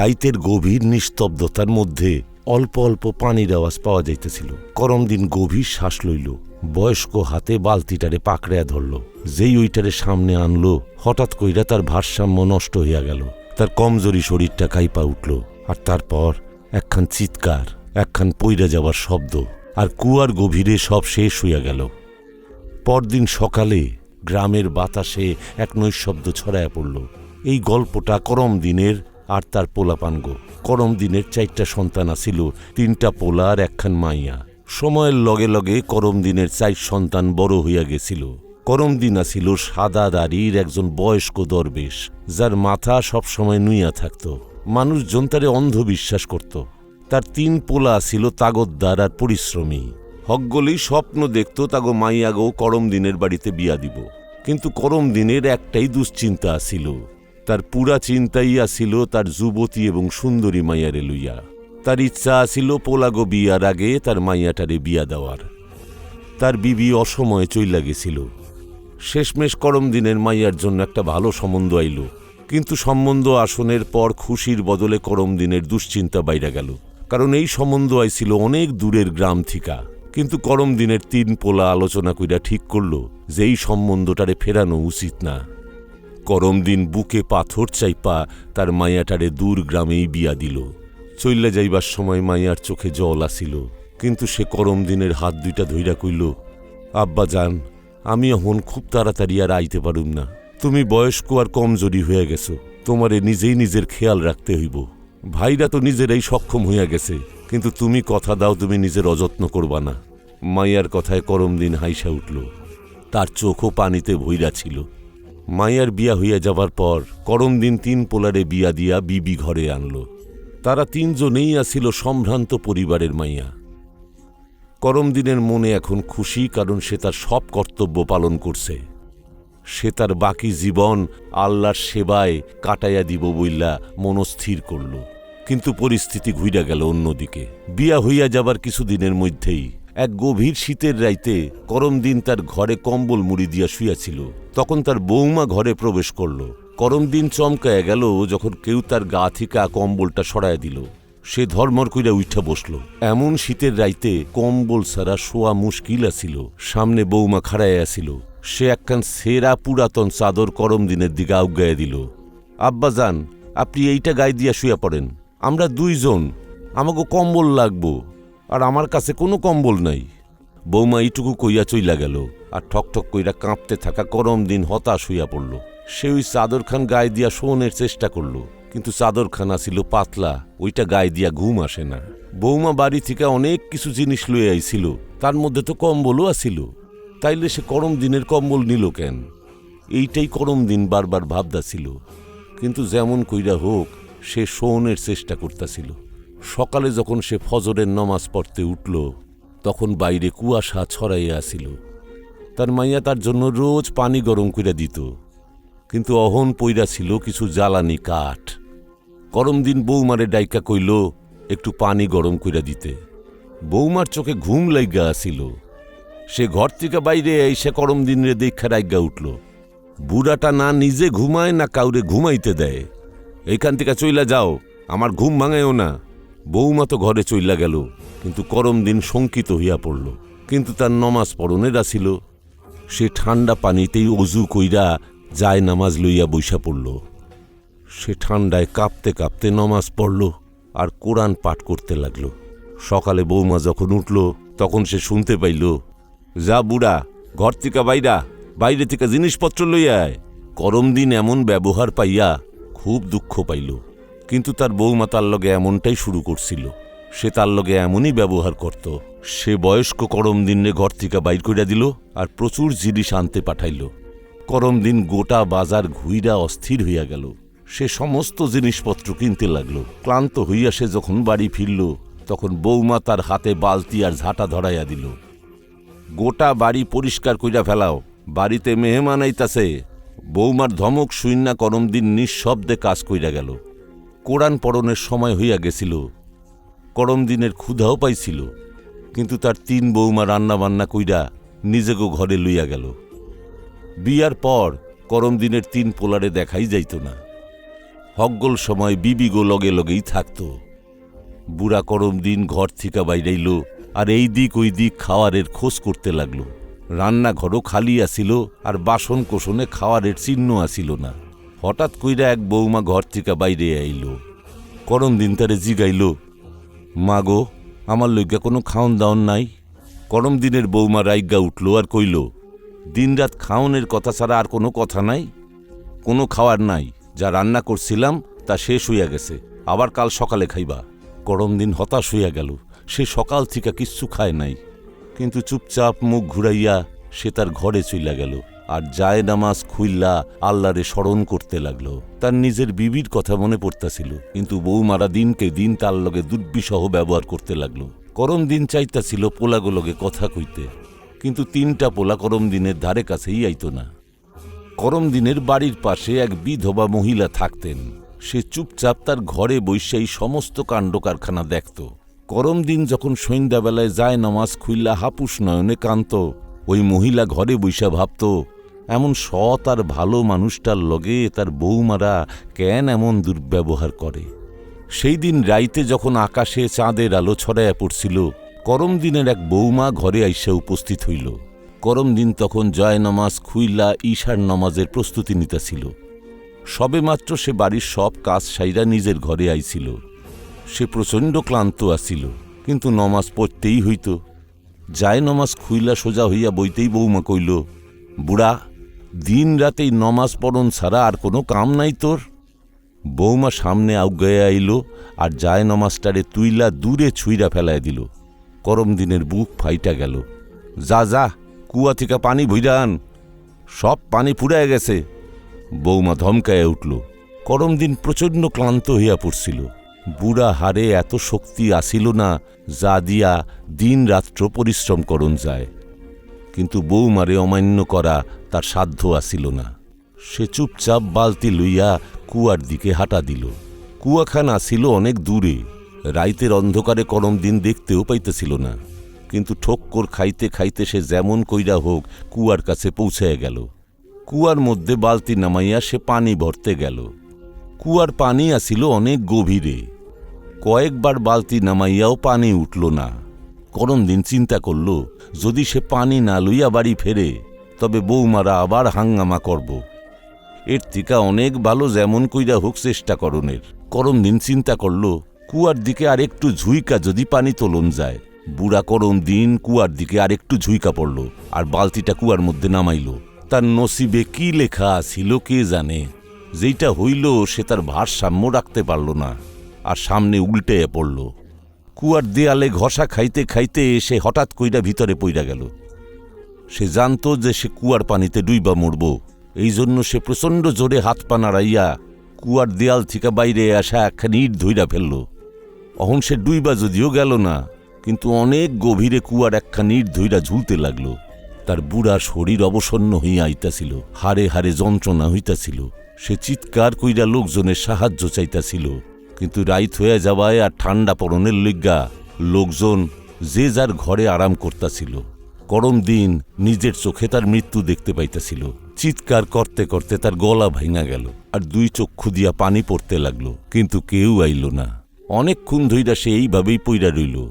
রাইতের গভীর নিস্তব্ধতার মধ্যে অল্প অল্প পানির আওয়াজ পাওয়া যাইতেছিল। করম দিন গভীর শ্বাস লইল। বয়স্ক হাতে বালতিটারে পাকড়ায়া ধরল। যেই ওইটারে সামনে আনলো, হঠাৎ কইরা তার ভারসাম্য নষ্ট হইয়া গেল। তার কমজোরি শরীরটা কাইপা উঠল। আর তারপর একখান চিৎকার, একখান পইরা যাওয়ার শব্দ, আর কুয়ার গভীরে সব শেষ হইয়া গেল। পরদিন সকালে গ্রামের বাতাসে এক নৈশব্দ ছড়ায়া পড়ল। এই গল্পটা করম দিনের আর তার পোলাপানগ। করম দিনের চারটা সন্তান আছিল, তিনটা পোলা আর একখান মাইয়া। সময়ের লগে লগে করম দিনের চার সন্তান বড় হইয়া গেছিল। করম দিন আছিল সাদা দাড়ির একজন বয়স্ক দরবেশ, যার মাথা সবসময় নুইয়া থাকত। মানুষজন তারে অন্ধবিশ্বাস করত। তার তিন পোলা ছিল তাগদ্দার আর পরিশ্রমী। হকগলেই স্বপ্ন দেখত তাগো মাইয়াগো করম দিনের বাড়িতে বিয়া দিব। কিন্তু করম দিনের একটাই দুশ্চিন্তা আছিল। তার পুরা চিন্তাই আছিল তার যুবতী এবং সুন্দরী মাইয়ারে লইয়া। তার ইচ্ছা আছিল পোলাগো বিয়ার আগে তার মাইয়াটারে বিয়া দেওয়ার। তার বিবি অসময়ে চইলা গেছিল। শেষমেশ করম দিনের মাইয়ার জন্য একটা ভালো সম্বন্ধ আইল। কিন্তু সম্বন্ধ আসনের পর খুশির বদলে করম দিনের দুশ্চিন্তা বাইরা গেল। কারণ এই সম্বন্ধ আইছিল অনেক দূরের গ্রাম থিকা। কিন্তু করম দিনের তিন পোলা আলোচনা কইরা ঠিক করল যে এই সম্বন্ধটারে ফেরানো উচিত না। করম দিন বুকে পাথর চাইপা তার মাইয়াটারে দূর গ্রামেই বিয়া দিল। চইল্লা যাইবার সময় মাইয়ার চোখে জল আসিল, কিন্তু সে করম দিনের হাত দুইটা ধইরা কইল, আব্বা যান, আমি এখন খুব তাড়াতাড়ি আর আইতে পারুম না। তুমি বয়স্ক আর কমজোরি হয়ে গেছো, তোমারে নিজেই নিজের খেয়াল রাখতে হইব। ভাইরা তো নিজেরাই সক্ষম হইয়া গেছে, কিন্তু তুমি কথা দাও তুমি নিজের অযত্ন করবা না। মাইয়ার কথায় করম দিন হাইসা উঠল। তার চোখও পানিতে ভইরা ছিল। মাইয়ার বিয়া হইয়া যাবার পর করম দিন তিন পোলারে বিয়া দিয়া বিবি ঘরে আনল। তারা তিনজনেই আসিল সম্ভ্রান্ত পরিবারের মাইয়া। করম দিনের মনে এখন খুশি কারণ সে তার সব কর্তব্য পালন করছে। সে তার বাকি জীবন আল্লাহর সেবায় কাটাইয়া দিব বইলা মনস্থির করল। কিন্তু পরিস্থিতি ঘুইরা গেল অন্যদিকে। বিয়া হইয়া যাবার কিছুদিনের মধ্যেই এক গভীর শীতের রাইতে করম দিন তার ঘরে কম্বল মুড়ি দিয়া শুয়াছিল তখন তার বৌমা ঘরে প্রবেশ করল। করম দিন চমকায় গেল যখন কেউ তার গা থেকে কম্বলটা সরায় দিল। সে ধর্মর কইরা উঠা বসল। এমন শীতের রাইতে কম্বল ছাড়া শোয়া মুশকিল আছিল। সামনে বৌমা খাড়ায় আসিল সে একখান সেরা পুরাতন চাদর করম দিনের দিকে আউগায় দিল। আব্বা যান আপনি এইটা গায়ে দিয়া শুয়া পড়েন। আমরা দুইজন। আমাকে কম্বল লাগবো। আর আমার কাছে কোনো কম্বল নাই। বৌমা এইটুকু কইয়া চইলা গেল, আর ঠকঠক কইরা কাঁপতে থাকা করম দিন হতাশ হইয়া পড়ল। সে ওই চাদর খান গায়ে দিয়া শোনের চেষ্টা করল, কিন্তু চাদর খানা ছিল পাতলা, ওইটা গায়ে দিয়া ঘুম আসে না। বৌমা বাড়ি থেকে অনেক কিছু জিনিস লয়ে আইছিল, তার মধ্যে তো কম্বলও আসিল তাইলে সে করম দিনের কম্বল নিল কেন? এইটাই করম দিন বারবার ভাবদাছিল কিন্তু যেমন কইরা হোক, সে শোনের চেষ্টা করতেছিল। সকালে যখন সে ফজরের নমাজ পড়তে উঠল, তখন বাইরে কুয়াশা ছড়াইয়া আসিল। তার মাইয়া তার জন্য রোজ পানি গরম কইরা দিত। কিন্তু অহন পইরা ছিল কিছু জ্বালানি কাঠ। গরম দিন বৌমারে ডাইকা কইল, একটু পানি গরম কইরা দিতে। বৌমার চোখে ঘুম লাইগা আসিল। সে ঘর থেকে বাইরে এই এসে করম দিনের দেখা রাইগা উঠল। বুড়াটা না নিজে ঘুমায় না কাউরে ঘুমাইতে দেয়। এইখান থেকে চইলা যাও, আমার ঘুম ভাঙায়ও না। বৌমা তো ঘরে চইলা গেল, কিন্তু করম দিন শঙ্কিত হইয়া পড়ল। কিন্তু তার নমাজ পড়নের আসিল সে ঠান্ডা পানিতেই অজু কইরা যায় নামাজ লইয়া বইসা পড়ল। সে ঠান্ডায় কাঁপতে কাঁপতে নমাজ পড়ল আর কোরআন পাঠ করতে লাগল। সকালে বৌমা যখন উঠল, তখন সে শুনতে পাইল, যা বুড়া, ঘর থেকে বাইরা, বাইরে থেকে জিনিসপত্র লইয়া আয়। করম দিন এমন ব্যবহার পাইয়া খুব দুঃখ পাইল। কিন্তু তার বৌমা তার লগে এমনটাই শুরু করছিল। সে তার লগে এমনই ব্যবহার করত। সে বয়স্ক করম দিনে ঘর থেকে বাইর কইরা দিল আর প্রচুর জিনিস আনতে পাঠাইল। করম দিন গোটা বাজার ঘুইরা অস্থির হইয়া গেল। সে সমস্ত জিনিসপত্র কিনতে লাগল। ক্লান্ত হইয়া সে যখন বাড়ি ফিরল, তখন বৌমা তার হাতে বালতি আর ঝাঁটা ধরাইয়া দিল। গোটা বাড়ি পরিষ্কার কইরা ফেলাও, বাড়িতে মেহমান আইতাছে। বৌমার ধমক শুইন্না করম দিন নিঃশব্দে কাজ কইরা গেল। কোরআন পড়নের সময় হইয়া গেছিল। করম দিনের ক্ষুধাও পাইছিল, কিন্তু তার তিন বৌমা রান্না বান্না কইরা নিজেকে ঘরে লইয়া গেল। বিয়ার পর করম দিনের তিন পোলারে দেখাই যাইত না। হগ্গল সময় বিবিগো লগে লগেই থাকতো। বুড়া করম দিন ঘর থেকে বাইরাইল আর এই দিক ওই দিক খাওয়ারের খোঁজ করতে লাগল। রান্নাঘরও খালি আসিল আর বাসন কোষণে খাওয়ারের চিহ্ন আসিল না। হঠাৎ কইরা এক বৌমা ঘর থেকে বাইরে আইল। করম দিন তারে জিগাইল মা গো আমার লইগা কোনো খাওন দাওন নাই। করম দিনের বৌমা রাইগা উঠল আর কইল, দিনরাত খাওনের কথা ছাড়া আর কোনো কথা নাই। কোনো খাওয়ার নাই, যা রান্না করছিলাম তা শেষ হইয়া গেছে, আবার কাল সকালে খাইবা। গরম দিন হতাশ হইয়া গেল, সে সকাল থেকে কিচ্ছু খায় নাই। কিন্তু চুপচাপ মুখ ঘুরাইয়া সে তার ঘরে চইলা গেল। আর যায় নামাজ খুইল্লা আল্লাহরে স্মরণ করতে লাগল। তার নিজের বিবির কথা মনে পড়তাছিল, কিন্তু বৌমারা দিনকে দিন তার লগে দুর্বিসহ ব্যবহার করতে লাগল। করম দিন চাইতাছিল পোলাগুলোকে কথা কইতে, কিন্তু তিনটা পোলা করম দিনের ধারে কাছেই আইত না। করম দিনের বাড়ির পাশে এক বিধবা মহিলা থাকতেন। সে চুপচাপ তার ঘরে বৈশাই সমস্ত কাণ্ড কারখানা দেখত। করম দিন যখন সন্ধ্যাবেলায় যায় নামাজ খুইল্লা হাপুস নয়নে কান্ত ওই মহিলা ঘরে বৈশা ভাবত এমন সৎ আর ভালো মানুষটার লগে তার বৌমারা কেন এমন দুর্ব্যবহার করে? সেই দিন রাইতে যখন আকাশে চাঁদের আলো ছড়াইয়া পড়ছিল, করম দিনের এক বৌমা ঘরে আইসা উপস্থিত হইল। করম দিন তখন জয় নমাজ খুইলা ঈশার নমাজের প্রস্তুতি নিতেছিল। সবেমাত্র সে বাড়ির সব কাজ সাইরা নিজের ঘরে আইছিল। সে প্রচণ্ড ক্লান্ত আসিল কিন্তু নমাজ পড়তেই হইত। যায় নমাজ খুইলা সোজা হইয়া বইতেই বৌমা কইল, বুড়া দিন রাতেই নমাজ পড়ন ছাড়া আর কোনো কাম নাই তোর? বৌমা সামনে আউগাইয়া আইল আর যায় নমাজটারে তুইলা দূরে ছুইরা ফেলায় দিল। করম দিনের বুক ফাইটা গেল। যা যা, কুয়া থেকে পানি ভইরা আন। সব পানি ফুরায় গেছে। বৌমা ধমকায় উঠল। করম দিন প্রচণ্ড ক্লান্ত হইয়া পড়ছিল। বুড়া হারে এত শক্তি আসিল না যা দিয়া দিন রাত্র পরিশ্রম করণ যায়। কিন্তু বৌমারে অমান্য করা তার সাধ্য আসিল না। সে চুপচাপ বালতি লইয়া কুয়ার দিকে হাঁটা দিল। কুয়াখানা ছিল অনেক দূরে। রাইতের অন্ধকারে করম দিন দেখতেও পাইতেছিল না। কিন্তু ঠোক্কর খাইতে খাইতে সে যেমন কইরা হোক কুয়ার কাছে পৌঁছায় গেল। কুয়ার মধ্যে বালতি নামাইয়া সে পানি ভরতে গেল। কুয়ার পানি আসিল অনেক গভীরে। কয়েকবার বালতি নামাইয়াও পানি উঠল না। করম দিন চিন্তা করল, যদি সে পানি না লইয়া বাড়ি ফেরে, তবে বৌমারা আবার হাঙ্গামা করব। এর থেকে অনেক ভালো যেমন কইরা হোক চেষ্টা করণের। করম দিন চিন্তা করল, কুয়ার দিকে আর একটু ঝুইকা যদি পানি তোলন যায়। বুড়া করম দিন কুয়ার দিকে আর একটু ঝুইকা পড়ল, আর বালতিটা কুয়ার মধ্যে নামাইল। তার নসিবে কি লেখা ছিল কে জানে। যেইটা হইল, সে তার ভারসাম্য রাখতে পারল না, আর সামনে উল্টে পড়ল। কুয়ার দেয়ালে ঘষা খাইতে খাইতে সে হঠাৎ কইরা ভিতরে পইরা গেল। সে জানত যে সে কুয়ার পানিতে ডুইবা মরব। এই জন্য সে প্রচণ্ড জোরে হাত পা নাড়াইয়া কুয়ার দেয়াল থেকে বাইরে আসা একখানি ইট ধইরা ফেলল। অহন সে ডুইবা যদিও গেল না, কিন্তু অনেক গভীরে কুয়ার একখানি ইট ধইরা ঝুলতে লাগল। তার বুড়া শরীর অবসন্ন হইয়া আইতাছিল হারে হারে যন্ত্রণা হইতাছিল। সে চিৎকার কইরা লোকজনের সাহায্য চাইতাছিল। কিন্তু রাইত হয়ে যাওয়ায় আর ঠান্ডা পরনের লইগা লোকজন যে যার ঘরে আরাম করতাছিল। করম দিন নিজের চোখে তার মৃত্যু দেখতে পাইতাছিল। চিৎকার করতে করতে তার গলা ভাঙা গেল আর দুই চক্ষু দিয়া পানি পড়তে লাগল। কিন্তু কেউ আইল না। অনেকক্ষণ ধইরা সে এইভাবেই পইরা রইল।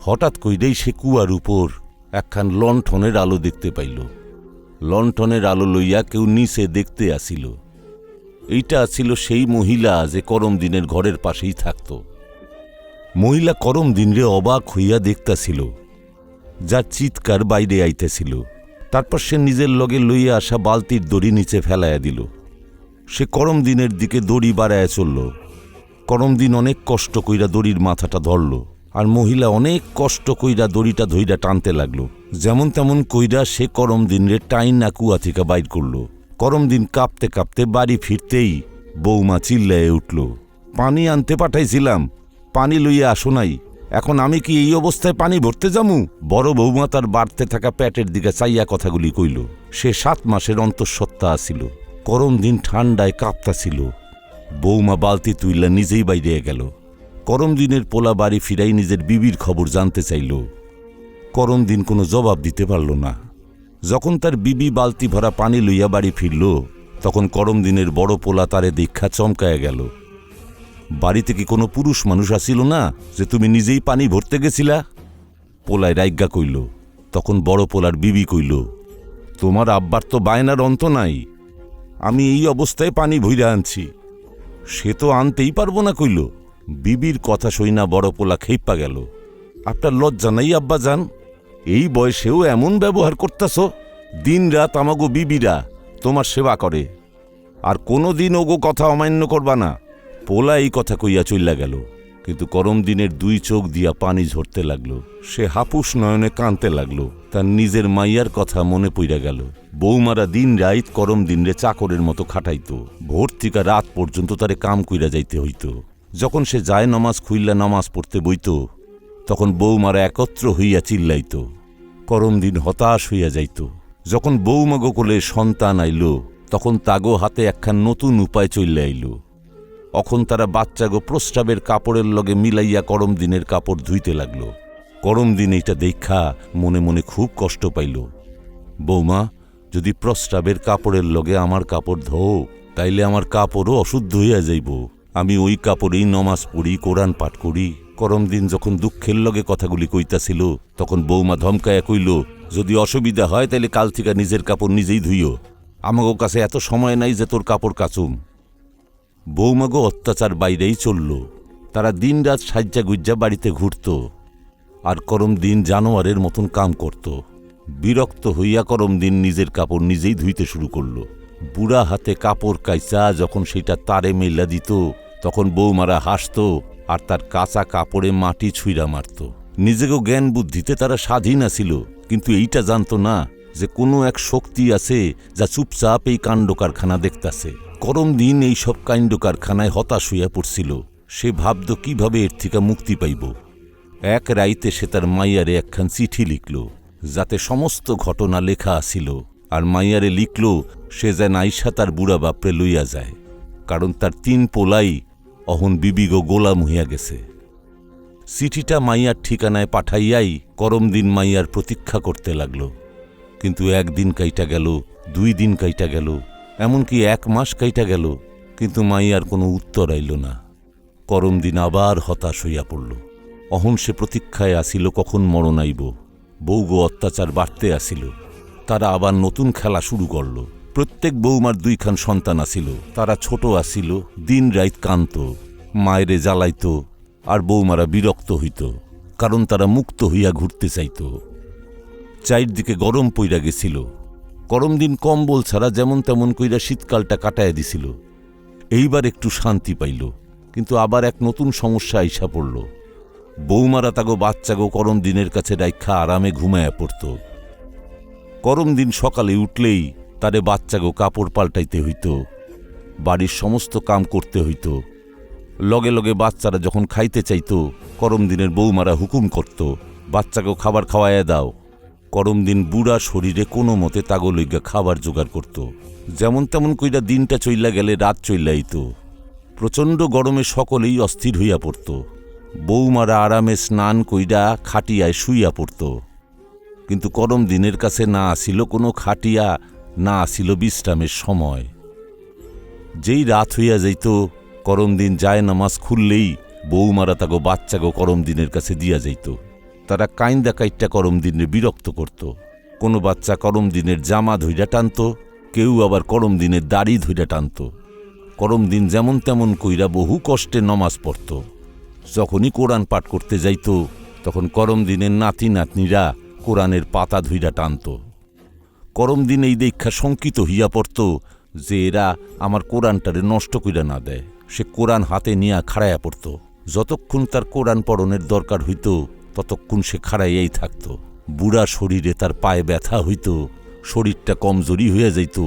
হঠাৎ কইরেই সে কুয়ার উপর একখান লণ্ঠনের আলো দেখতে পাইল। লণ্ঠনের আলো লইয়া কেউ নিচে দেখতে আসিল। এইটা ছিল সেই মহিলা যে করম দিনের ঘরের পাশেই থাকত। মহিলা করম দিনরে অবাক হইয়া দেখতাছিল যার চিৎকার বাইরে আইতেছিল। তারপর সে নিজের লগে লইয়া আসা বালতির দড়ি নিচে ফেলাইয়া দিল। সে করম দিনের দিকে দড়ি বাড়াইয়া চলল। করম দিন অনেক কষ্ট কইরা দড়ির মাথাটা ধরল আর মহিলা অনেক কষ্ট কইরা দড়িটা ধইরা টানতে লাগল। যেমন তেমন কইরা সে করম দিনরে টাইন না কুয়া থেকে বাইর করল। করম দিন কাঁপতে কাঁপতে বাড়ি ফিরতেই বৌমা চিল্লায় উঠল, পানি আনতে পাঠাইছিলাম, পানি লইয়া আসো নাই, এখন আমি কি এই অবস্থায় পানি ভরতে যামু? বড় বৌমা তার বাড়তে থাকা প্যাটের দিকে চাইয়া কথাগুলি কইল। সে সাত মাসের অন্তঃসত্ত্বা আসিল করম দিন ঠান্ডায় কাঁপতাছিল। বৌমা বালতি তুইলা নিজেই বাইরে গেল। করম দিনের পোলা বাড়ি ফিরাই নিজের বিবির খবর জানতে চাইল। করম দিন কোনো জবাব দিতে পারল না। যখন তার বিবি বালতি ভরা পানি লইয়া বাড়ি ফিরল, তখন করম দিনের বড় পোলা তারে দীক্ষা চমকায়া গেল। বাড়িতে কি কোনো পুরুষ মানুষ আসিল না যে তুমি নিজেই পানি ভরতে গেছিলা? পোলায় রাইজ্ঞা কইল। তখন বড় পোলার বিবি কইল, তোমার আব্বার তো বায়নার অন্ত নাই। আমি এই অবস্থায় পানি ভইরা আনছি। সে তো আনতেই পারব না কইল। বিবির কথা শই না বড় পোলা খেইপা গেল। আপনার লজ্জা নাই, আব্বা যান এই বয়সেও এমন ব্যবহার করতেছ? দিন রাত আমাগো বিবিরা তোমার সেবা করে। আর কোনো দিন ওগো কথা অমান্য করবা না। পোলা এই কথা কইয়া চইলা গেল। কিন্তু করম দিনের দুই চোখ দিয়া পানি ঝরতে লাগল। সে হাপুস নয়নে কাঁদতে লাগল। তার নিজের মাইয়ার কথা মনে পইরা গেল। বৌমারা দিন রাইত করম দিনরে চাকরের মতো খাটাইত। ভোর থেকে রাত পর্যন্ত তারে কাম কইরা যাইতে হইত। যখন সে যায় নমাজ খুইল্লা নামাজ পড়তে বইতো তখন বৌমারা একত্র হইয়া চিল্লাইত। করম দিন হতাশ হইয়া যাইত। যখন বৌমাগো কোলে সন্তান আইল, তখন তাগো হাতে একখান নতুন উপায় চইলে আইল। অখন তারা বাচ্চাগো প্রস্রাবের কাপড়ের লগে মিলাইয়া করম দিনের কাপড় ধুইতে লাগল। করম দিন এইটা দেখা মনে মনে খুব কষ্ট পাইল। বৌমা, যদি প্রস্রাবের কাপড়ের লগে আমার কাপড় ধোও, তাইলে আমার কাপড়ও অশুদ্ধ হইয়া যাইব। আমি ওই কাপড়েই নমাজ পড়ি, কোরআন পাঠ করি। করম দিন যখন দুঃখের লগে কথাগুলি কইতাছিল, তখন বৌমা ধমকায়া কইল, যদি অসুবিধা হয় তাহলে কাল থেকে নিজের কাপড় নিজেই ধুইও। আমাগো কাছে এত সময় নাই যে তোর কাপড় কাচুম। বৌমাগো অত্যাচার বাইরেই চলল। তারা দিনরাত সাজ্জা গুজ্জা বাড়িতে ঘুরত আর করম দিন জানোয়ারের মতন কাম করত। বিরক্ত হইয়া করম দিন নিজের কাপড় নিজেই ধুইতে শুরু করল। বুড়া হাতে কাপড় কাইচা যখন সেটা তারে মেলা দিত, তখন বৌমারা হাসত আর তার কাঁচা কাপড়ে মাটি ছুঁড়া মারত। নিজেকেও জ্ঞান বুদ্ধিতে তারা স্বাধীন আছিল, কিন্তু এইটা জানতো না যে কোনো এক শক্তি আছে যা চুপচাপ এই কাণ্ড কারখানা দেখতাছে। করম দিন এই সব কাণ্ড কারখানায় হতাশ হইয়া পড়ছিল। সে ভাবত কীভাবে এর থেকে মুক্তি পাইব। এক রাইতে সে তার মাইয়ারে একখান চিঠি লিখল, যাতে সমস্ত ঘটনা লেখা আসিল আর মাইয়ারে লিখল, সে যেন আইসা তার বুড়া বাপরে লইয়া যায়, কারণ তার তিন পোলাই অহন বিবিগ গোলাম হইয়া গেছে। চিঠিটা মাইয়ার ঠিকানায় পাঠাইয়াই করম দিন মাইয়ার প্রতীক্ষা করতে লাগল। কিন্তু একদিন কাইটা গেল, দুই দিন কাইটা গেল, এমনকি এক মাস কাইটা গেল, কিন্তু মাইয়ার কোনো উত্তর আইল না। করম দিন আবার হতাশ হইয়া পড়ল। অহন সে প্রতীক্ষায় আসিল কখন মরণ আইব বৌগো অত্যাচার বাড়তে আসিল, তারা আবার নতুন খেলা শুরু করল। প্রত্যেক বৌমার দুইখান সন্তান আসিল তারা ছোট আসিল দিন রাইত কান্ত, মায়েরে জ্বালাইত আর বৌমারা বিরক্ত হইত, কারণ তারা মুক্ত হইয়া ঘুরতে চাইত। চারিদিকে গরম পইরা গেছিল। গরম দিন কম্বল ছাড়া যেমন তেমন কইরা শীতকালটা কাটায় দিছিল। এইবার একটু শান্তি পাইল, কিন্তু আবার এক নতুন সমস্যা আইসা পড়ল। বৌমারা তাগো বাচ্চাগো করম দিনের কাছে রাইখা আরামে ঘুমায়া পড়ত। করম দিন সকালে উঠলেই তারে বাচ্চাগো কাপড় পাল্টাইতে হইত, বাড়ির সমস্ত কাম করতে হইত। লগে লগে বাচ্চারা যখন খাইতে চাইত, করম দিনের বৌমারা হুকুম করত বাচ্চাকেও খাবার খাওয়াইয়া দাও। করম দিন বুড়া শরীরে কোনো মতে তাগোলইগা খাবার জোগাড় করত। যেমন তেমন কইরা দিনটা চইলা গেলে রাত চইলাইত প্রচণ্ড গরমে সকলেই অস্থির হইয়া পড়ত। বৌমারা আরামে স্নান কইরা খাটিয়ায় শুইয়া পড়ত। কিন্তু করম দিনের কাছে না আসিল কোনো খাটিয়া না আসিল বিশ্রামের সময়। যেই রাত হইয়া যাইত, করম দিন যায় নামাজ খুললেই বৌমারা তাগো বাচ্চাগো করম দিনের কাছে দিয়া যাইত। তারা কাইন্দা কাইটটা করম দিনে বিরক্ত করত। কোনো বাচ্চা করম দিনের জামা ধইরা টানত, কেউ আবার করম দিনের দাড়ি ধইরা টানত। করম দিন যেমন তেমন কইরা বহু কষ্টে নমাজ পড়ত। যখনই কোরআন পাঠ করতে যাইত, তখন করম দিনের নাতি নাতনিরা কোরআনের পাতা ধুইরা টানত। করম দিন এই দীক্ষা শঙ্কিত হইয়া পড়ত যে এরা আমার কোরআনটারে নষ্ট কইরা না দেয়। সে কোরআন হাতে নিয়া খাড়াইয়া পড়ত। যতক্ষণ তার কোরআন পড়নের দরকার হইত, ততক্ষণ সে খাড়াইয়াই থাকত। বুড়া শরীরে তার পায়ে ব্যথা হইত, শরীরটা কমজোরি হইয়া যাইত।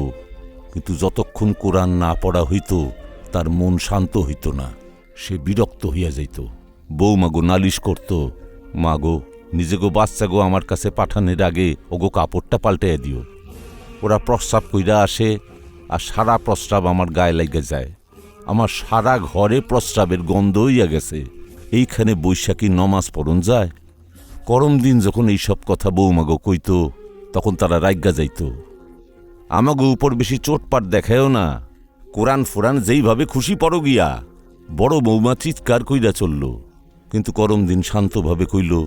কিন্তু যতক্ষণ কোরআন না পড়া হইত, তার মন শান্ত হইত না। সে বিরক্ত হইয়া যাইত। বৌমাগো নালিশ করত মাগো নিজেগো বাচ্চাগো আমার কাছে পাঠানোর আগে ওগো কাপড়টা পাল্টাইয়া দিও। ওরা প্রস্রাব কইরা আসে আর সারা প্রস্রাব আমার গায়ে লেগে যায়। আমার সারা ঘরে প্রস্রাবের গন্ধ হইয়া গেছে। এইখানে বৈশাখী নমাজ পড়ন যায়। করম দিন যখন এইসব কথা বৌমাগো কইত, তখন তারা রাজ্ঞা যাইত। আমাগো উপর বেশি চোটপাট দেখায়ও না। কোরআন ফোরান যেইভাবে খুশি পড়ো গিয়া, বড় বৌমা চিৎকার কইরা চলল। কিন্তু করম দিন শান্তভাবে কইল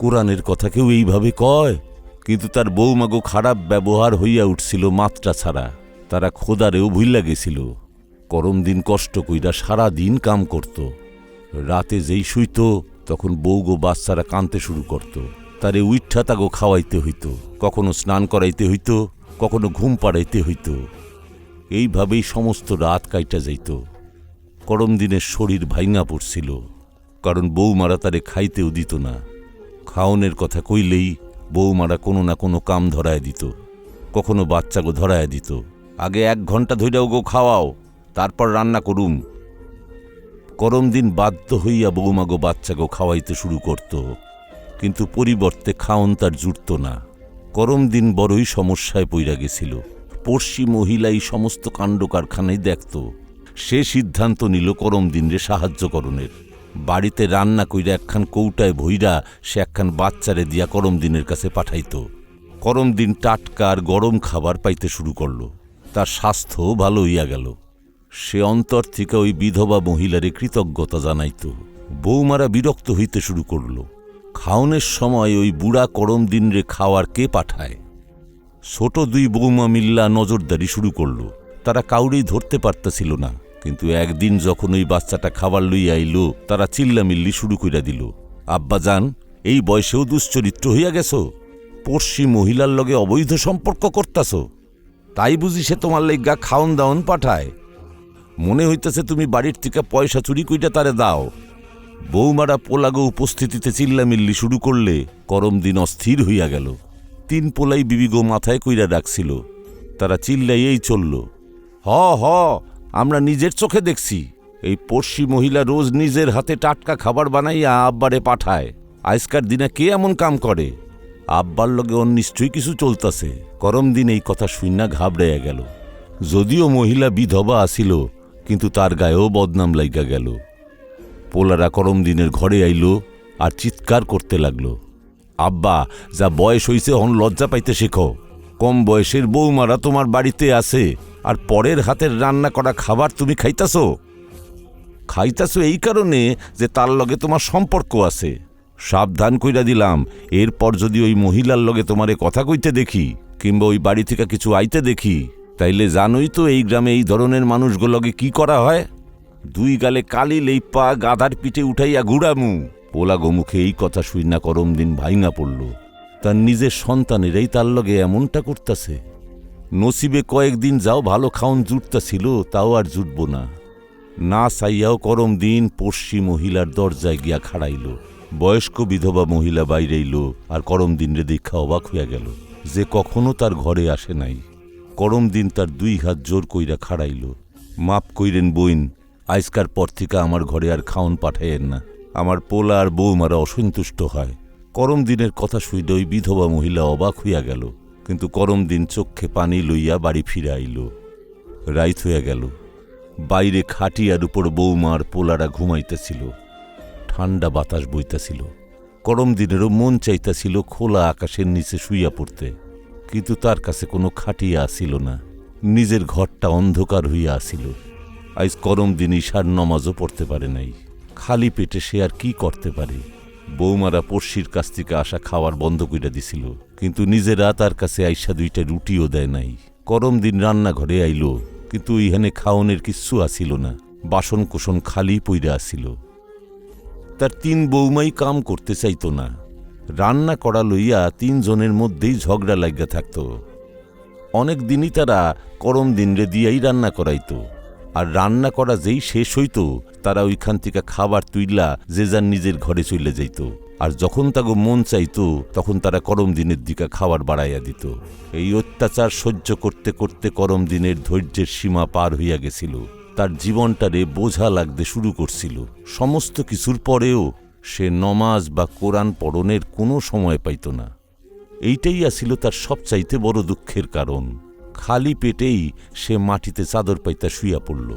কোরআনের কথা কেউ এইভাবে কয়? কিন্তু তার বৌমাগো খারাপ ব্যবহার হইয়া উঠছিল মাত্রা ছাড়া। তারা খোদারেও ভুইলা গেছিল। করম দিন কষ্ট কইরা সারা দিন কাম করত। রাতে যেই শুইত, তখন বউগো বাচ্চারা কাঁদতে শুরু করত। তারে উইঠা তাগো খাওয়াইতে হইত, কখনো স্নান করাইতে হইত, কখনো ঘুম পাড়াইতে হইত। এইভাবেই সমস্ত রাত কাইটা যাইত। করম দিনের শরীর ভাইঙা পড়ছিল, কারণ বৌমারা তারে খাইতেও দিত না। খাওনের কথা কইলেই বৌমারা কোনো না কোনো কাম ধরায় দিত, কখনো বাচ্চাগো ধরায় দিত। আগে এক ঘণ্টা ধইরাও গো খাওয়াও, তারপর রান্না করুম। করম দিন বাধ্য হইয়া বৌমাগো বাচ্চাগো খাওয়াইতে শুরু করত, কিন্তু পরিবর্তে খাওন তার জুটত না। করম দিন বড়ই সমস্যায় পইরা গেছিল। পড়শি মহিলা এই সমস্ত কাণ্ড কারখানায় দেখত। সে সিদ্ধান্ত নিল করম দিনরে সাহায্য করণের বাড়িতে রান্না কইরা একখান কৌটায় ভইরা সে একখান বাচ্চারে দিয়া করম দিনের কাছে পাঠাইত। করম দিন টাটকা আর গরম খাবার পাইতে শুরু করল। তার স্বাস্থ্যও ভালো হইয়া গেল। সে অন্তর থেকে ওই বিধবা মহিলারে কৃতজ্ঞতা জানাইত। বৌমারা বিরক্ত হইতে শুরু করল। খাওনের সময় ওই বুড়া করম দিনরে খাওয়ার কে পাঠায়? ছোট দুই বৌমা মিল্লা নজরদারি শুরু করল। তারা কাউরেই ধরতে পারতেছিল না। কিন্তু একদিন যখন ওই বাচ্চাটা খাবার লইয়া আইল, তারা চিল্লামিল্লি শুরু কইরা দিল, আব্বা যান এই বয়সেও দুশ্চরিত্র হইয়া গেছ। পড়শি মহিলার লগে অবৈধ সম্পর্ক করতাছ। তাই বুঝি সে তোমার লেগা খাওন দাওন পাঠায়। মনে হইতেছে তুমি বাড়ির থেকে পয়সা চুরি কইটা তারে দাও। বৌমারা পোলাগো উপস্থিতিতে চিল্লামিল্লি শুরু করলে করম দিন অস্থির হইয়া গেল। তিন পোলাই বিবিগো মাথায় কইরা ডাকছিল। তারা চিল্লাইয়েই চলল। হ হ আমরা নিজের চোখে দেখছি। এই পড়শি মহিলা রোজ নিজের হাতে টাটকা খাবার বানাইয়া আব্বারে পাঠায়। আজকার দিনে কে এমন কাম করে? আব্বার লগে ওর নিশ্চয়ই কিছু চলতাছে। করম দিন এই কথা শুইনা ঘাবড়াইয়া গেল। যদিও মহিলা বিধবা আসিল, কিন্তু তার গায়েও বদনাম লাইগা গেল। পোলারা করম দিনের ঘরে আইল আর চিৎকার করতে লাগল। আব্বা, যা বয়স হইছে হন লজ্জা পাইতে শেখো। কম বয়সের বৌমারা তোমার বাড়িতে আছে, আর পরের হাতের রান্না করা খাবার তুমি খাইতাছো? খাইতাছো এই কারণে যে তার লগে তোমার সম্পর্ক আছে। সাবধান কইরা দিলাম, এরপর যদি ওই মহিলার লগে তোমারে কথা কইতে দেখি, কিংবা ওই বাড়ি থেকে কিছু আইতে দেখি, তাইলে জানোই তো এই গ্রামে এই ধরনের মানুষগুলোকে কি করা হয়। দুই গালে কালি লেইপা গাধার পিঠে উঠাইয়া ঘুরামু। পোলা গোমুখে এই কথা শুই না করম দিন ভাইঙা পড়ল। তার নিজের সন্তানেরাই তার লগে এমনটা করতাছে। নসিবে কয়েকদিন যাও ভালো খাওন জুটতাছিল তাও আর জুটব না। না চাইয়াও করম দিন পড়শি মহিলার দরজায় গিয়া খাড়াইল। বয়স্ক বিধবা মহিলা বাইরেইল, আর করম দিন রে দেখা অবাক হইয়া গেল যে কখনো তার ঘরে আসে নাই। করম দিন তার দুই হাত জোর কইরা খাড়াইল, মাপ কইরেন বইন, আইসকার পর থেকে আমার ঘরে আর খাওন পাঠাইয়েন না। আমার পোলা আর বৌমারা অসন্তুষ্ট হয়। করম দিনের কথা শুইলে ওই বিধবা মহিলা অবাক হইয়া গেল, কিন্তু করম দিন চক্ষে পানি লইয়া বাড়ি ফিরে আইল রাইত হইয়া গেল। বাইরে খাটিয়ার উপর বৌমার পোলারা ঘুমাইতেছিল ঠান্ডা বাতাস বইতাছিল। করম দিনেরও মন চাইতেছিল খোলা আকাশের নিচে শুইয়া পড়তে, কিন্তু তার কাছে কোনো খাটিয়া আসিল না। নিজের ঘরটা অন্ধকার হইয়া আসিল। আজ করম দিন ঈশার নমাজও পড়তে পারে নাই। খালি পেটে সে আর কি করতে পারে? বৌমারা পড়শির কাছ থেকে আসা খাওয়ার বন্ধ কইরা দিছিল, কিন্তু নিজেরা তার কাছে আইসা দুইটা রুটিও দেয় নাই। করম দিন রান্নাঘরে আইল, কিন্তু ইহানে খাওনের কিচ্ছু আসিল না বাসন কোসন খালি পইরা আসিল। তার তিন বৌমাই কাম করতে চাইত না। রান্না করা লইয়া তিনজনের মধ্যেই ঝগড়া লাগিয়া থাকত। অনেক দিনই তারা করম দিনরে দিয়াই রান্না করাইত। আর রান্না করা যেই শেষ হইত, তারা ওইখান থেকে খাবার তুইলা যে যার নিজের ঘরে চলে যাইত। আর যখন তাগো মন চাইত, তখন তারা করম দিনের দিকে খাবার বাড়াইয়া দিত। এই অত্যাচার সহ্য করতে করতে করম দিনের ধৈর্যের সীমা পার হইয়া গেছিল। তার জীবনটারে বোঝা লাগতে শুরু করছিল। সমস্ত কিছুর পরেও সে নমাজ বা কোরআন পড়নের কোনো সময় পাইত না। এইটাই আসিল তার সবচাইতে বড় দুঃখের কারণ। খালি পেটেই সে মাটিতে চাদর পাইতা শুইয়া পড়ল।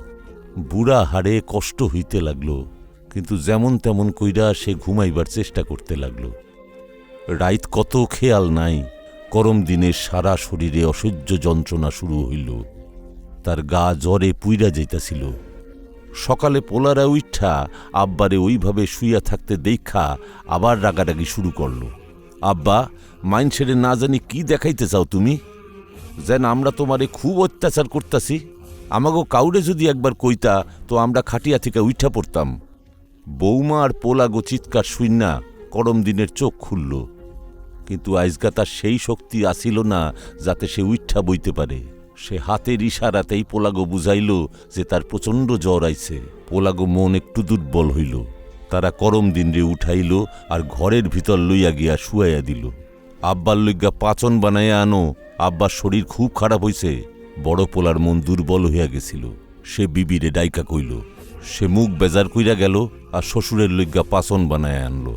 বুড়া হাড়ে কষ্ট হইতে লাগল, কিন্তু যেমন তেমন কইরা সে ঘুমাইবার চেষ্টা করতে লাগল। রাইত কত খেয়াল নাই করম দিনের সারা শরীরে অসহ্য যন্ত্রণা শুরু হইল। তার গা জ্বরে পুইরা যাইতাছিল। সকালে পোলারা উইঠা আব্বারে ওইভাবে শুইয়া থাকতে দেখা আবার রাগারাগি শুরু করল। আব্বা মাইন ছেড়ে না জানি কি দেখাইতে চাও তুমি? যেন আমরা তোমারে খুব অত্যাচার করতাছি। আমাগো কাউরে যদি একবার কইতা, তো আমরা খাটিয়া থেকে উইঠা পড়তাম। বৌমা আর পোলাগো চিৎকার শুইনা করম দিনের চোখ খুলল। কিন্তু আইজগা তার সেই শক্তি আসিল না যাতে সে উইঠা বইতে পারে। সে হাতের ইশারাতেই পোলাগো বুঝাইল যে তার প্রচণ্ড জ্বর আইছে। পোলাগো মন একটু দুর্বল হইল। তারা করম দিন রে উঠাইল আর ঘরের ভিতর লইয়া গিয়া শুয়াইয়া দিল। আব্বার লইগা পাচন বানাইয়া আনো আব্বার শরীর খুব খারাপ হইছে, বড় পোলার মন দুর্বল হইয়া গেছিল। সে বিবিরে ডাইকা কইল, সে মুখ বেজার কইরা গেল আর শ্বশুরের লইগা পাচন বানায় আনলো।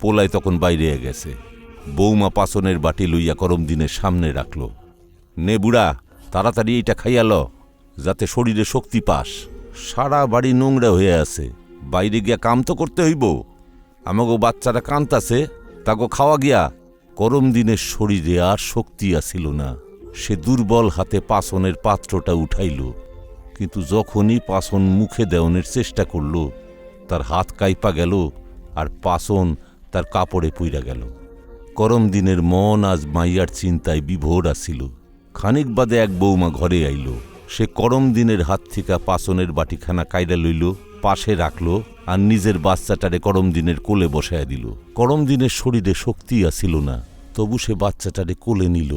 পোলায় তখন বাইরে গেছে। বৌমা পাচনের বাটি লইয়া করম দিনের সামনে রাখল। নে বুড়া, তাড়াতাড়ি এইটা খাইয়া ল, যাতে শরীরে শক্তি পাস। সারা বাড়ি নোংরা হয়ে আছে, বাইরে গিয়া কাম তো করতে হইব। আমাগো বাচ্চারা কান্তাছে, তাগো খাওয়া গিয়া করম দিনের শরীরে আর শক্তি আসিল না। সে দুর্বল হাতে পাচনের পাত্রটা উঠাইল, কিন্তু যখনই পাচন মুখে দেওয়ানের চেষ্টা করল, তার হাত কাইপা গেল আর পাচন তার কাপড়ে পুইরা গেল। করম দিনের মন আজ মাইয়ার চিন্তায় বিভোর আসিল। খানিক বাদে এক বৌমা ঘরে আইল। সে করম দিনের হাত থেকে পাচনের বাটিখানা কাইরা লইল। পাশে রাখল আর নিজের বাচ্চাটারে করম দিনের কোলে বসায়া দিল। করম দিনের শরীরে শক্তি আসিল না, তবু সে বাচ্চাটারে কোলে নিল।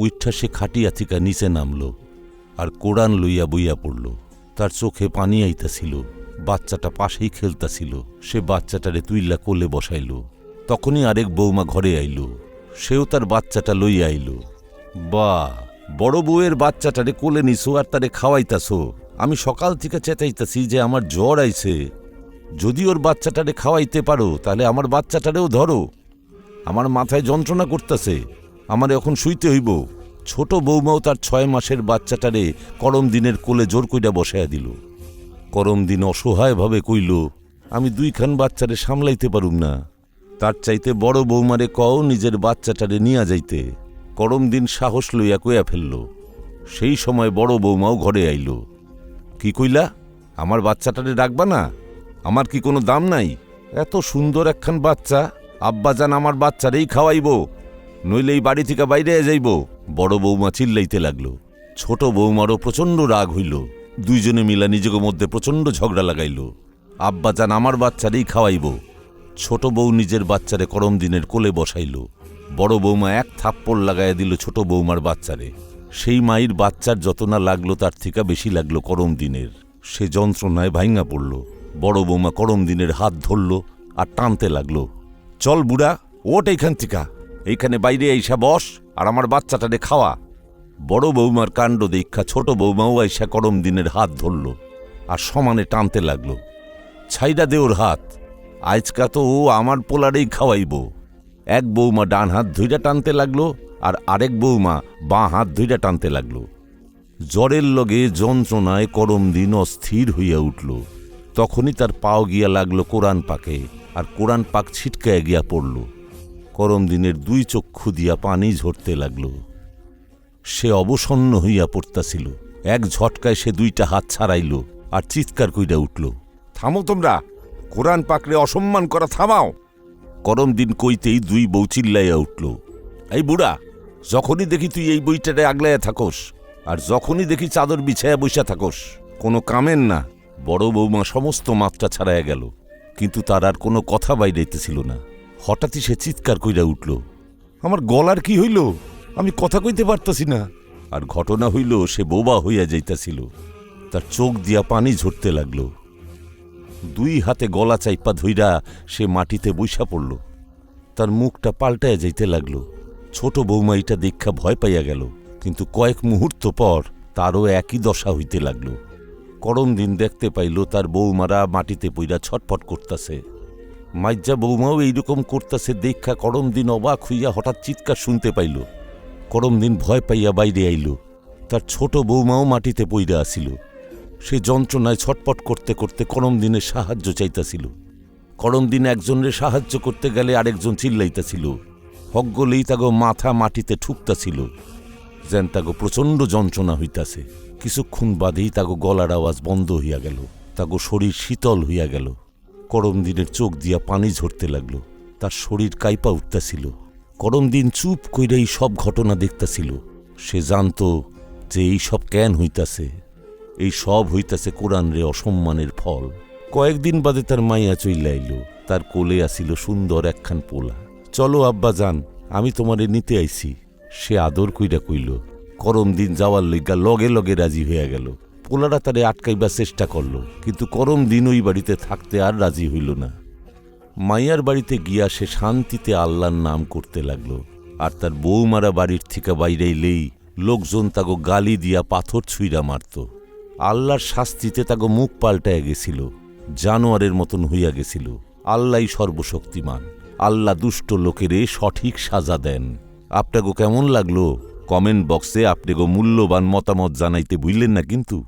উইঠা সে খাটিয়া থিকা নিচে নামল আর কোরআন লইয়া বইয়া পড়ল। তার চোখে পানি আইতাছিল, বাচ্চাটা পাশেই খেলতাছিল। সে বাচ্চাটারে তুইল্লা কোলে বসাইল। তখনই আরেক বৌমা ঘরে আইল, সেও তার বাচ্চাটা লইয়া আইল। বা বড় বউয়ের বাচ্চাটারে কোলে নিছো আর তারে খাওয়াইতাছো? আমি সকাল থেকে চেতাইতাছি যে আমার জ্বর আইছে। যদি ওর বাচ্চাটারে খাওয়াইতে পারো, তাহলে আমার বাচ্চাটারেও ধরো। আমার মাথায় যন্ত্রণা করতেছে, আমার এখন শুইতে হইব। ছোট বৌমাও তার ছয় মাসের বাচ্চাটারে করম দিনের কোলে জোর কইরা বসায়া দিল। করম দিন অসহায়ভাবে কইল, আমি দুইখান বাচ্চারে সামলাইতে পারুম না। তার চাইতে বড় বৌমারে কও নিজের বাচ্চাটারে নিয়া যাইতে। করম দিন সাহস লইয়া কইয়া ফেলল। সেই সময় বড় বৌমাও ঘরে আইল। কি কইলা? আমার বাচ্চাটারে ডাকবা না? আমার কি কোনো দাম নাই? এত সুন্দর একখান বাচ্চা, আব্বাজান আমার বাচ্চারেই খাওয়াইব। নইলে এই বাড়ি থেকে বাইরে যাইব। বড় বৌমা চিল্লাইতে লাগল। ছোট বৌমারও প্রচণ্ড রাগ হইল। দুইজনে মিলা নিজেকে মধ্যে প্রচণ্ড ঝগড়া লাগাইল। আব্বাজান আমার বাচ্চারেই খাওয়াইব। ছোট বউ নিজের বাচ্চারে করম দিনের কোলে বসাইল। বড় বৌমা এক থাপ্পড় লাগাইয়া দিল ছোট বৌমার বাচ্চারে। সেই মায়ের বাচ্চার যত না লাগল তার থেকে বেশি লাগল করম দিনের। সে যন্ত্রণায় ভাইঙা পড়ল, বড় বৌমা করম দিনের হাত ধরল আর টানতে লাগল। চল বুড়া ওট এইখান থেকে, এইখানে বাইরে আইসা বস আর আমার বাচ্চাটারে খাওয়া। বড় বৌমার কাণ্ড দীক্ষা ছোট বৌমাও আইসা করম দিনের হাত ধরল আর সমানে টানতে লাগল। ছাইডা দে ওর হাত আজকা তো ও আমার পোলারেই খাওয়াইব। এক বৌমা ডান হাত ধুইরা টানতে লাগল আর আরেক বৌমা বাঁ হাত ধুইরা টানতে লাগল। জ্বরের লগে যন্ত্রণায় করম দিন অস্থির হইয়া উঠল। তখনই তার পাও গিয়া লাগল কোরআন পাকে, আর কোরআন পাক ছিটকায় গিয়া পড়ল। করম দিনের দুই চক্ষু দিয়া পানি ঝরতে লাগল। সে অবসন্ন হইয়া পড়তাছিল। এক ঝটকায় সে দুইটা হাত ছাড়াইল আর চিৎকার কইরা উঠল, থামো তোমরা কোরআন পাকরে অসম্মান করা থামাও। করম দিন কইতেই দুই বউ চিল্লাইয়া উঠল, এই বুড়া যখনই দেখি তুই এই বইটারে আগলাইয়া থাকোস, আর যখনই দেখি চাদর বিছায়া বইসা থাকোস, কোনো কামের না। বড় বৌমা সমস্ত মাত্রা ছাড়াইয়া গেল, কিন্তু তার আর কোনো কথা বাইরাইতেছিল না। হঠাৎই সে চিৎকার কইরা উঠল, আমার গলার কি হইল? আমি কথা কইতে পারতাছি না। আর ঘটনা হইল, সে বোবা হইয়া যাইতাছিল। তার চোখ দিয়া পানি ঝরতে লাগল। দুই হাতে গলা চাইপা ধইরা সে মাটিতে বৈশা পড়ল। তার মুখটা পাল্টায়া যাইতে লাগল। ছোট বৌমা এটা দীক্ষা ভয় পাইয়া গেল, কিন্তু কয়েক মুহূর্ত পর তারও একই দশা হইতে লাগল। করম দিন দেখতে পাইল তার বৌমারা মাটিতে পইরা ছটফট করতাছে। মাইজা বৌমাও এইরকম করতাছে, দীক্ষা করম দিন অবাক হইয়া হঠাৎ চিৎকার শুনতে পাইল। করম দিন ভয় পাইয়া বাইরে আইল। তার ছোট বৌমাও মাটিতে পইরা আসিল সে যন্ত্রণায় ছটপট করতে করতে করম দিনের সাহায্য চাইতাছিল। করম দিন একজনের সাহায্য করতে গেলে আরেকজন চিল্লাইতাছিল। হকগলেই তাগো মাথা মাটিতে ঠুকতাছিল যেন তাগো প্রচণ্ড যন্ত্রণা হইতাছে। কিছুক্ষণ বাদেই তাগো গলার আওয়াজ বন্ধ হইয়া গেল, তাগো শরীর শীতল হইয়া গেল। করম দিনের চোখ দিয়া পানি ঝরতে লাগল, তার শরীর কাইপা উঠতাছিল। করম দিন চুপ কইরা এই সব ঘটনা দেখতাছিল। সে জানতো যে এই সব কেন হইতাছে, এই সব হইতাছে কোরআন রে অসম্মানের ফল। কয়েকদিন বাদে তার মাইয়া চইলা আইল তার কোলে আসিল সুন্দর একখান পোলা। চলো আব্বা যান, আমি তোমারে নিতে আইছি। সে আদর কইরা কইল, করম দিন যাওয়ার লইগা লগে লগে রাজি হইয়া গেল। পোলারা তারে আটকাইবার চেষ্টা করল, কিন্তু করম দিন ওই বাড়িতে থাকতে আর রাজি হইল না। মাইয়ার বাড়িতে গিয়া সে শান্তিতে আল্লাহর নাম করতে লাগল, আর তার বৌমারা বাড়ির থেকে বাইরেইলেই লোকজন তাগো গালি দিয়া পাথর ছুঁইরা মারত। আল্লাহর শাস্তিতে তাগো মুখ পাল্টায় গেছিল, জানোয়ারের মতন হইয়া গেছিল। আল্লাহই সর্বশক্তিমান। আল্লাহ দুষ্ট লোকেরে সঠিক সাজা দেন। আপনাগো কেমন লাগল? কমেন্ট বক্সে আপনি গো মূল্যবান মতামত জানাইতে ভুললেন না কিন্তু।